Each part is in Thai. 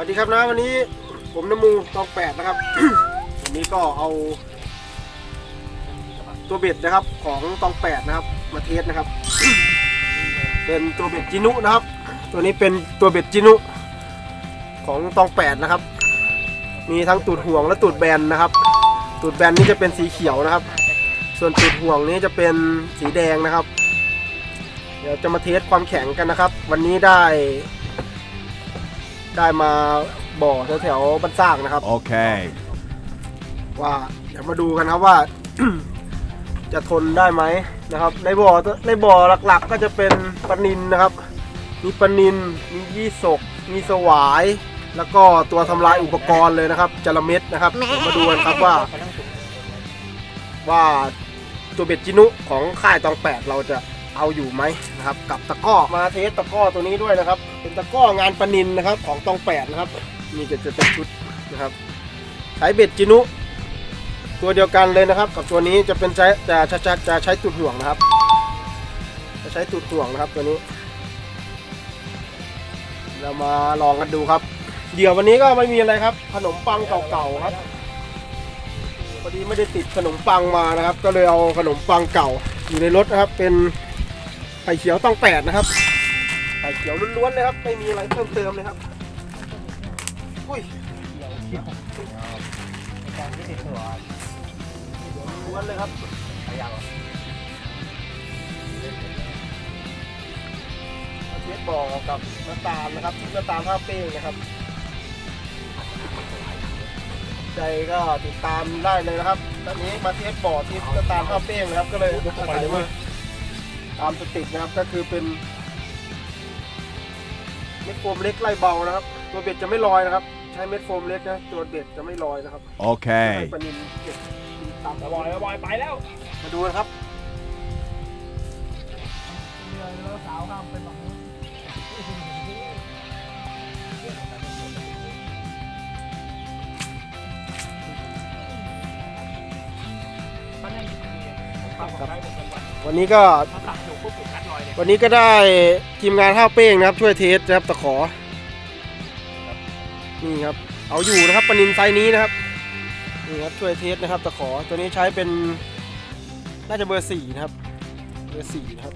สวัสดีครับนะวันนี้ผมน้ำมูตองแปดนะครับ วันนี้ก็เอา ตัวเบ็ดนะครับของตองแปดนะครับ มาเทสนะครับ เป็นตัวเบ็ดจินุนะครับ ตัวนี้เป็นตัวเบ็ดจินุของตองแปดนะครับ มีทั้งตูดห่วงและตูดแบนนะครับ ตูดแบนนี่จะเป็นสีเขียวนะครับ ส่วนตูดห่วงนี้จะเป็นสีแดงนะครับ เดี๋ยวจะมาเทสความแข็งกันนะครับ วันนี้ได้ ได้มาบ่อแถวๆบ้านสร้างนะครับ Okay. ว่าเดี๋ยวมาดูกันครับว่า จะทนได้ไหมนะครับ ในบ่อในบ่อหลักๆ ก็จะเป็นปลานินนะครับ มีปลานินมียี่สกมีสวาย แล้วก็ตัวทำลายอุปกรณ์เลยนะครับจระเม็ดนะครับเดี๋ยวมาดูกันครับว่า ว่าตัวเบ็ดจินุของค่ายตองแปดเราจะ เอาอยู่ไหมนะครับ กับตะก้อมาเทสตะก้อตัวนี้ด้วยนะครับ เป็นตะก้องานปนินนะครับ ของตองแปดนะครับนี่จะจะเป็นชุดนะครับใช้เบ็ดจินุ ตัวเดียวกันเลยนะครับ กับตัวนี้จะเป็นใช้จะจะจะจะใช้ตุดห่วงนะครับ จะใช้ตุดห่วงนะครับตัวนี้ เรามาลองกันดูครับเดี๋ยววันนี้ก็ไม่มีอะไรครับ ขนมปังเก่าๆครับพอดีไม่ได้ติดขนมปังมานะครับ ก็เลยเอาขนมปังเก่าอยู่ในรถนะครับเป็น ไข่เขียวต้องแปดนะครับไข่เขียวล้วนๆเลยครับ ไม่มีอะไรเพิ่มเติมเลยครับ อุ้ยล้วนเลยครับเทสบอลกับน้ำตาลนะครับน้ำตาลท่าเป้งนะครับใจก็ติดตามได้เลยนะครับ ตอนนี้มาเทสบอร์ดที่น้ำตาลท่าเป้งนะครับ ก็เลยอาศัยมา ตามสติดนะครับก็คือเป็นเม็ดโฟมเล็กไล่เบานะครับ ตัวเบ็ดจะไม่ลอยนะครับ ใช้เม็ดโฟมเล็กนะตัวเบ็ดจะไม่ลอยนะครับ Okay. ให้ปลานินเก็บตามบอยบอยไปแล้วมาดูนะครับสาวข้ามเป็นแบบนี้มัน ปรับได้ผมเป็นวันวันนี้ก็ถ้าตัดอยู่ปุ๊บผมนัดลอยเลยวันนี้ก็ได้ทีมงานท่าเป้งนะครับ ช่วยเทสนะครับตะขอนี่ครับเอาอยู่นะครับปลานินไซส์นี้นะครับนี่ครับช่วยเทสนะครับตะขอตัวนี้ใช้เป็นน่าจะเบอร์สี่นะครับเบอร์สี่นะครับ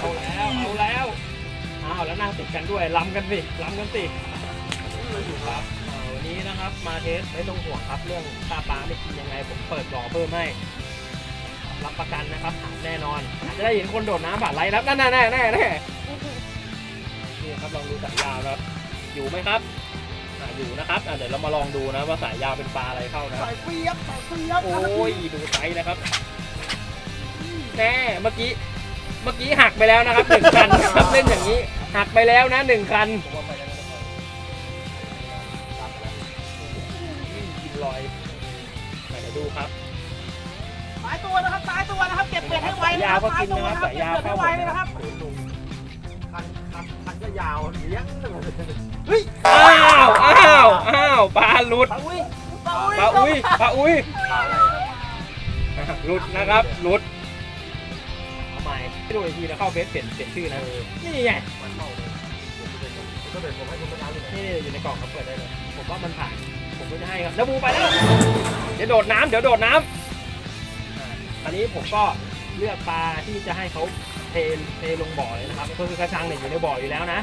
เอาแล้วเอาแล้วเอาแล้วนั่งติดกันด้วยล้ำกันสิล้ำกันสิ ครับเอ่อวันนี้นะครับมาเทสไม่ต้องห่วงครับ เรื่องค่าปลาไม่กินยังไง ผมเปิดบ่อเพิ่มให้รับประกันนะครับหาแน่นอนอาจจะได้เห็นคนโดดน้ำผ่านไรแล้วนั่นแน่แน่แน่แน่นี่ครับลองดูสายยาวนะครับอยู่ไหมครับอะอยู่นะครับอะเดี๋ยวเรามาลองดูนะว่าสายยาวเป็นปลาอะไรเข้านะสายเปียบสายเปียบโอ้ยดูไซส์นะครับแน่เมื่อกี้เมื่อกี้หักไปแล้วนะครับหนึ่งคันนะครับเล่นอย่างนี้ หักไปแล้วนะหนึ่งคันกินายนะยาควรับก็กินนะครับสายยาวเก็บเข้าเบ็ดหมให้ดไวเลยนะครับคันคันคันก็ยาวเลี้ยงอ้าวอ้าวอ้าวปลาหลุดปลาอุ้ยปลาอุ้ยปลาอุ้ยหลุดนะครับหลุดเอาใหม่ให้ดูอีกทีนะเข้าเฟซเปลี่ยนเปลี่ยนชื่อนะนี่ไงก็เลยผมให้คุณไปล้างเลยนี่อยู่ในกล่องครับเปิดได้เลยผมว่ามันผ่านผมก็จะให้ครับแล้วบูไปแล้วเดี๋ยวโดดน้ำเดี๋ยวโดดน้ำอ่าตอนนี้ผมก็ เลือกปลาที่จะให้เขาเทเทลงบ่อเลยนะครับก็คือกระชังเนี่ยอยู่ในบ่ออยู่แล้วนะ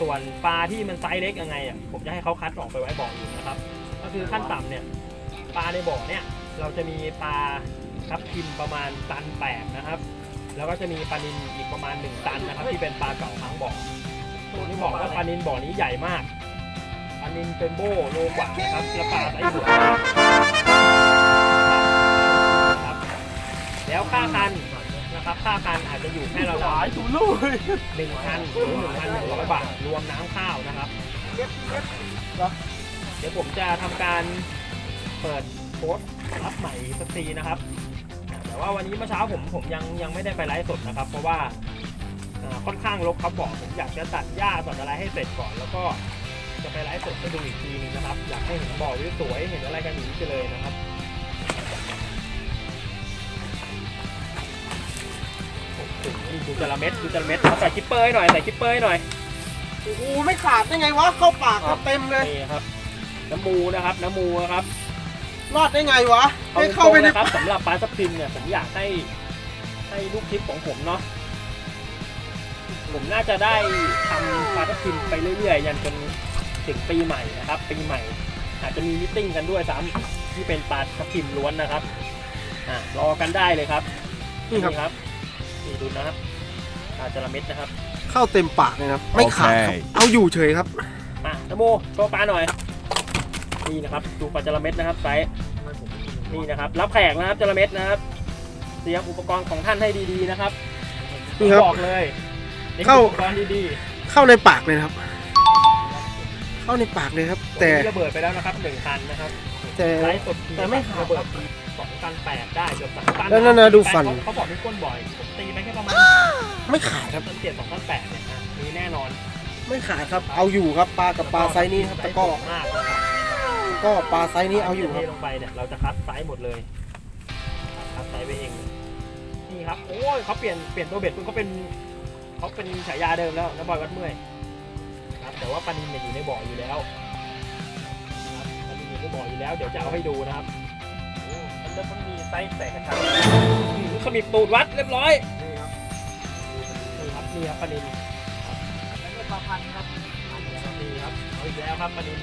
ส่วนปลาที่มันไซส์เล็กยังไงอะผมจะให้เขาคัดออกไปไว้บ่ออยู่นะครับ ก็คือขั้นต่ำเนี่ยปลาในบ่อเนี่ยเราจะมีปลาทับทิมประมาณตันแปดนะครับ แล้วก็จะมีปลานินอีกประมาณหนึ่งตันนะครับ ที่เป็นปลาเก่าทางบ่อผมที่บอกว่าปลานินบ่อนี้ใหญ่มากปลานินเป็นโบโลกว่านะครับแล้วปลาไซส์หัว แล้วค่าคันนะครับค่าคันอาจจะอยู่แค่เราหลายถูลูหนึ่งพันหรือหนึ่งพันหนึ่งร้อยบาทรวมน้ำข้าวนะครับเดี๋ยวผมจะทำการเปิดโพสต์รับใหม่สักทีนะครับ แต่ว่าวันนี้เมื่อเช้าผมผมยังยังไม่ได้ไปไลฟ์สดนะครับ เพราะว่าอ่าค่อนข้างรกครับบอกผมอยากจะตัดหญ้าตัดอะไรให้เสร็จก่อน แล้วก็จะไปไลฟ์สดให้ดูอีกทีหนึงนะครับ อยากให้เห็นบ่อวิวสวยเห็นอะไรกันอย่างนี้ไปเลยนะครับ จระเม็ดดูจระเม็ดเอาใส่คิปเปอร์ให้หน่อยใส่คิปเปอร์ให้หน่อยโอ้โหไม่ขาดได้ไงวะเข้าปากเต็มเลยนี่ครับ น้ำมูนะครับ น้ำมูนะครับรอดได้ไงวะเอาไม่ตเข้ารงไปๆในนะครับสำหรับปลาทับทิมเนี่ยผมอยากให้ให้ลูกทิปของผมเนาะผมน่าจะได้ทำปลาทับทิมไปเรื่อยๆ ยันจนถึงปีใหม่นะครับ ปีใหม่ อาจจะมีมิทติ้งกันด้วยซ้ำที่เป็นปลาทับทิมล้วนนะครับอ่ารอกันได้เลยครับนี่ครับครับนี่ ดูนะครับปลาจระเม็ดนะครับ เข้าเต็มปากเลยนะครับ ไม่ขาดครับโอเคเอาอยู่เฉยครับมาตะโมโชว์ปลาหน่อย นี่นะครับ ดูปลาจระเม็ดนะครับไซส์นี่นะครับ รับแขกนะครับจระเม็ดนะครับ เตรียมอุปกรณ์ของท่านให้ดีๆนะครับนี่ครับบอกเลยนี่เข้าอุปกรณ์ดีเข้าในปากเลยนะครับ เข้าในปากเลยครับๆแต่วันนี้ระเบิดไปแล้วนะครับหนึ่งคันนะครับแต่ไซส์สดแต่ไม่ขาดระเบิด สองตันแปดได้เกือบสามตันแล้วนั่นนะดูฟัน เขาเขาบอกมีก้นบ่อยผมตีไปแค่ประมาณไม่ขาดครับตันเจ็ดสองตันแปดเนี่ยอะมีแน่นอนไม่ขาดครับ เอาอยู่ครับปลากับปลาไซส์นี้ครับตะกร้อมากนะครับก็ปลาไซส์นี้เอาอยู่ครับ เทลงไปเนี่ยเราจะคัดไซส์หมดเลยคัดไซส์ไปเองเลยนี่ครับโอ้ยเขาเปลี่ยนเปลี่ยนตัวเบ็ดมันก็เป็นเขาเป็นฉายาเดิมแล้วนะบอยวัดเมื่อยครับแต่ว่าปลานินเนี่ยอยู่ในบ่ออยู่แล้วนะครับปลานินอยู่ในบ่ออยู่แล้ว เดี๋ยวจะเอาให้ดูนะครับ โอ้มันจะต้องมีไซส์แตกกระชับอืมขมิบตูดวัดเรียบร้อย นี่ครับนี่ครับนี่ครับปลานินครับแล้วก็ปลาพันธุ์ครับนี่ครับเอาอีกแล้วครับปลานิน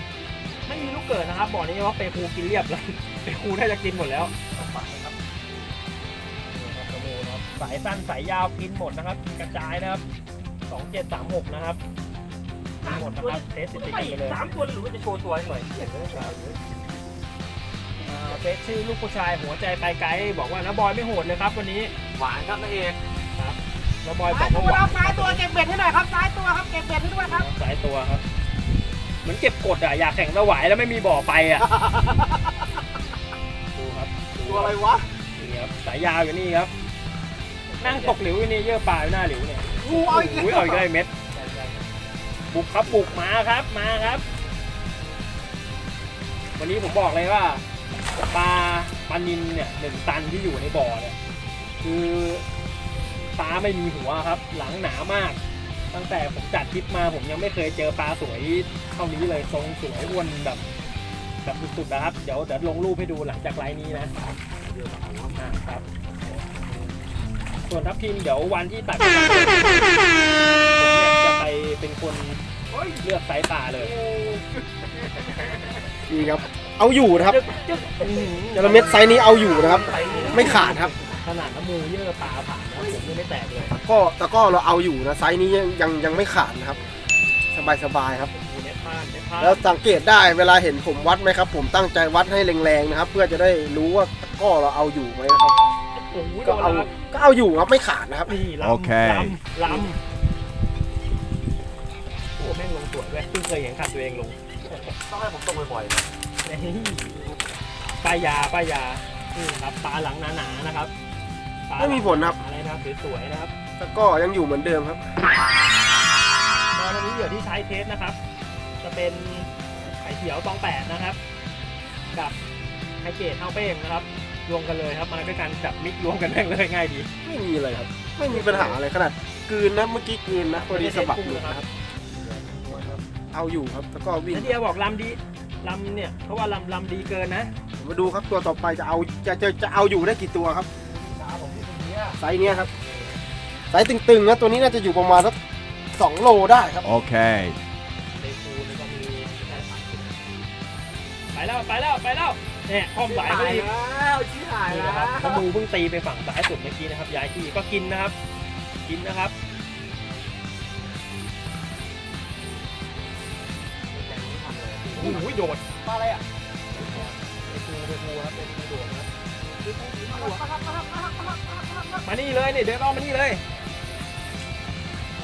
ไม่มีลูกเกิดนะครับบ่อนี้ว่าเปรูกินเรียบแล้วเปรูน่าจะกินหมดแล้วต้องปักนะครับนี่ครับกระโมนะครับสายสั้นสายยาวกินหมดนะครับกระจายนะครับสองเจ็ดสามหกนะครับกินหมดนะครับเทสติดๆกันไปเลยสามตัวหรือว่าจะโชว์ตัวให้หน่อยอ่า เฟซชื่อลูกผู้ชายหัวใจไปไกลบอกว่านะบอยไม่โหดเลยครับวันนี้หวานครับนางเอกนะบอยบซ้าอยกตัวว่าหควรับซ้ายตัวเก็บเบ็ดให้หน่อยครับซ้ายตัวครับเก็บเบ็ดให้ด้วยครับสายตัวครับเหมือนเก็บกดอะอยากแข่งสวายแล้วไม่มีบ่อไปอะดูครับดูตัวอะไรวะนี่ครับสายยาวอยู่นี่ครับ นั่งตกหลิวอยู่นี่เยอะปลาอยู่หน้าหลิวเนี่ยงูเอาอีกอุ้ยแล้วเอาอีกได้เม็ดบุกครับบุกมาครับมาครับ วันนี้ผมบอกเลยว่า ปลาปลานินเนี่ยหนึ่งตันที่อยู่ในบ่อเนี่ยคือปลาไม่มีหัวครับ หลังหนามาก ตั้งแต่ผมจัดทริปมาผมยังไม่เคยเจอปลาสวยเท่านี้เลยทรงสวยอ้วนแบบแบบสุดๆนะครับเดี๋ยวเดี๋ยวลงรูปให้ดูหลังจากไลน์นี้นะอ่าครับ ส่วนทัพทีมเดี๋ยววันที่ตัดผมเนี่ยจะไปเป็นคนเลือกไซส์ปลาเลยนี่ครับ เอาอยู่นะครับจึ๊กอื้อหือจระเม็ดไซส์นี้เอาอยู่นะครับไม่ขาดครับ ขนาดน้ำมูเยอะปลาผ่านนะผมยังไม่แตกเลยก็แต่ก็เราเอาอยู่นะไซส์นี้ยังยังยังไม่ขาดนะครับ สบายสบายๆครับ มีเม็ดพลาดเม็ดพลาดแล้วสังเกตได้เวลาเห็นผมวัดไหมครับ ผมตั้งใจวัดให้แรงๆนะครับ เพื่อจะได้รู้ว่าตะกร้อเราเอาอยู่ไหมนะครับ โอ้โหโดก็นเอาแล้วครับก็เอาอยู่ครับไม่ขาดนะครับ นี่ลำโอเค ลำลำโอ้แม่งลงสวยด้วยเพิ่งเคยเห็นขัดตัวเองลง ต้องให้ผมตกบ่อยนี่ป้ายยาป้ายยานี่ครับปลาหลังหนาๆนะครับปลาไม่มีผลครับอะไรนะครับสวยๆนะครับตะกร้อยังอยู่เหมือนเดิมครับตอนนี้เหยื่อที่ใช้เทสนะครับ จะเป็นไข่เขียวตองแปดนะครับ กับไฮเกตเท้าเป้งนะครับ รวมกันเลยครับมาด้วยกันจับมิกรวมกันแม่งเลยง่ายดี ไม่มีอะไรครับ ไม่มีปัญหาอะไรขนาดกลืนนะเมื่อกี้กลืนนะพอดีสะบัดหลุดนะครับ เอาอยู่ครับ แล้วก็วิ่งนันเดียบอกลำดีลำเนี่ยเพราะว่าลำลำดีเกินนะมาดูครับตัวต่อไปจะเอาจะจะจะเอาอยู่ได้กี่ตัวครับตาผมที่ตรงนี้ไซส์เนี้ยครับไซส์ตึงๆนะตัวนี้น่าจะอยู่ประมาณสักสองโลได้ครับ Okay. ในคูนี่ก็มีแค่สามสิบไปแล้วไปแล้วไปแล้วเนี่ยคอมสายพอดีแล้วชี้หายนี่แล้นะครับวน้ำมูเพิ่งตีไปฝั่งซ้ายสุดเมื่อกี้นะครับย้ายที่ก็กินนะครับ กินนะครับ อ้โหโดดปลาอะไรอะไปคูไปคูครับเป็นโดดนะครับมานี่เลยนี่เดินอ้อมมานี่เลย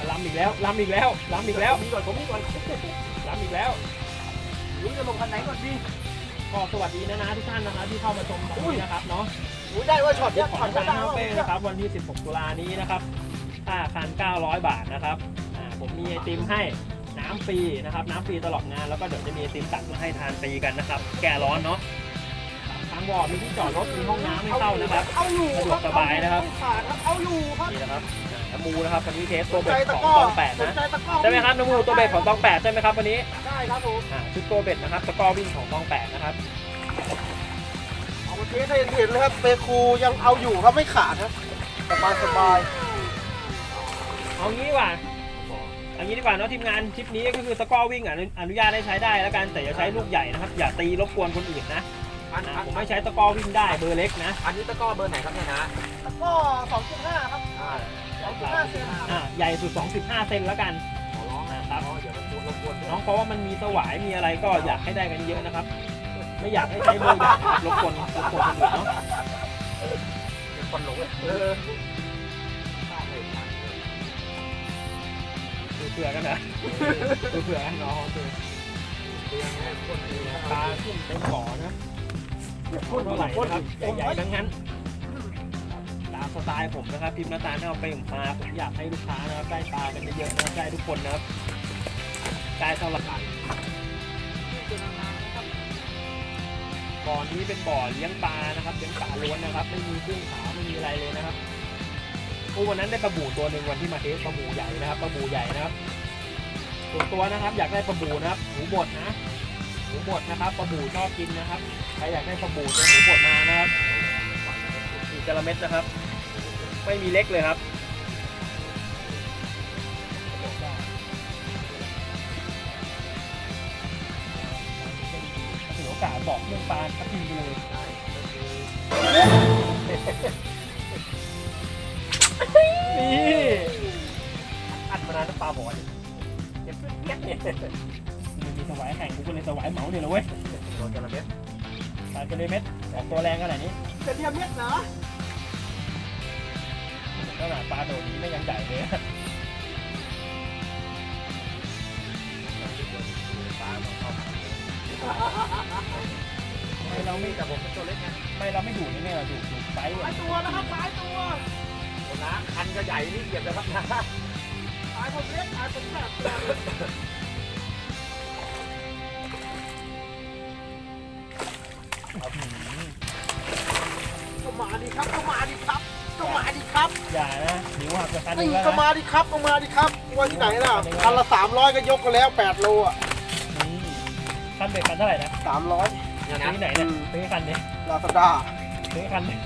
ลำอีกแล้วลำอีกแล้วลำอีกแล้วมีก่อนผมมีก่อนลำอีกแล้วรู้จะลงคันไหนก่อนดีก็สวัสดีนะนะทุกท่านนะครับที่เข้ามาชมตอนนี้นะครับเนาะรู้ได้ว่าช็อตเดี๋เนี้ยยวขอช็อตงจะทางได้เป้นะครับวันที่ 16 ตุลานี้นะครับค่าคัน900 บาทนะครับอ่าผมมีไอติมให้ น้ำฟรีนะครับน้ำฟรีตลอดงานแล้วก็เดี๋ยวจะมีไอติมตักมาให้ทานฟรีกันนะครับ แก้ร้อนเนาะทางบ่อมีที่จอดรถมีห้องน้ำให้เข้านะครับเอาอยู่สะดวกสบายนะครับไม่ขาดครับเอาอยู่ครับนี่นะครับอ่าน้ำมูนะครับวันนี้เทสตัวใจเบ็ดตะของกร้อตองแปดสนนะใจตะกร้อใช่ไหมครับน้ำมูตัวเบ็ดของตองแปดใช่ไหมครับวันนี้ได้ครับผมอ่าชุดตัวเบ็ดนะครับตะกร้อวิ่งของตองแปดนะครับเอามาเทสให้เห็นเลยครับเปคูยังเอาอยู่ครับไม่ขาดครับสบายสบายเอางี้ดีกว่าเอางี้ดีกว่าเนาะทีมงานทริปนี้ก็คือตะกร้อวิ่งอนุอนุญาตให้ใช้ได้แล้วกันแต่อย่าใช้ลูกใหญ่นะครับ อย่าตีรบกวนคนอื่นนะอันอ่าอันผมไม่ใช้ตะกร้อวิ่งได้เบอร์เล็กนะอันนี้ตะกร้อเบอร์ไหนครับเนี่ยนะตะกร้อสองจุดห้าครับอ่าสองจุดห้าเซนอ่าใหญ่สุด 25 เซนแล้วกันขอร้องอ่านะครับเดี๋ยวมันรบกวนด้วยน้องเพราะว่ามันมีสวายมีอะไรก็อยากให้ได้กันเยอะนะครับ ไม่อยากให้ใช้เบอร์ใหญ่นะครับรบกวนรบกวนคนอื่นเนาะเป็นคนหลงเลย เผื่อกันนะเผื่อกันเนาะคือเรียงคนดีนะปลาขึ้นเต็มบ่อนะเท่าไหร่นะครับใหญ่ๆทั้งนั้นตามสไตล์ผมนะครับพิมพ์หน้าตาให้เอาไปผมมาผมอยากให้ลูกค้านะครับได้ปลากันเยอะๆนะได้ทุกคนนะครับได้เท่าไหร่บ่อนี้เป็นบ่อเลี้ยงปลานะครับเลี้ยงปลาล้วนนะครับ ไม่มีกุ้งขาวไม่มีอะไรเลยนะครับ โอ้วันนั้นได้ปลาบูตัวหนึ่งวันที่มาเทสปลาบูใหญ่นะครับปลาบูใหญ่นะครับส่วนตัวนะครับ อยากได้ปลาบูนะครับหมูบดนะหมูบดนะครับปลาบูชอบกินนะครับใครอยากได้ปลาบูเจอหมูบดมานะครับอีกจระเม็ดนะครับ ไม่มีเล็กเลยครับถือโอกาสบอกเรื่องปลาทับทิมไปเลย นี่อัดมานานแล้วปลาบอดเจ็บเปี้ยกเนี่ยมีสวายแข่งกูก็เลยสวายเหมาเนี่ยเลยเว้ยโดนจระเม็ดปลาเกลเม็ดออกตัวแรงขนาดนี้เป็นเทียมเม็ดเหรอขนาดปลาโดดนี้ไม่ยังใหญ่เลยปลามาเข้าทำไมเราไม่แต่ผมเป็นตัวเล็กไงทำไมเราไม่ดูนี่เนี่ยเราดูดูไซส์หลายตัวนะครับหลายตัวโอ้ นะคันก็ใหญ่นี่เหยียบเลยครับนะหลายผมเล็กหลายผมแบบก็มาดิครับก็มาดิครับก็มาดิครับอย่านะนิ้วหักจะคันหนี่นึ่งแล้วก็มาดิครับก็มาดิครับว่าที่ไหนล่ะคันละสามร้อยก็ยกกันแล้วแปดโลอะอืมคันเบ็ดคันเท่าไหร่นะสามร้อยเนี่ยซื้นะอไหนเนี่ยซื้อคันนี้ลาซาด้าซื้อคันนี้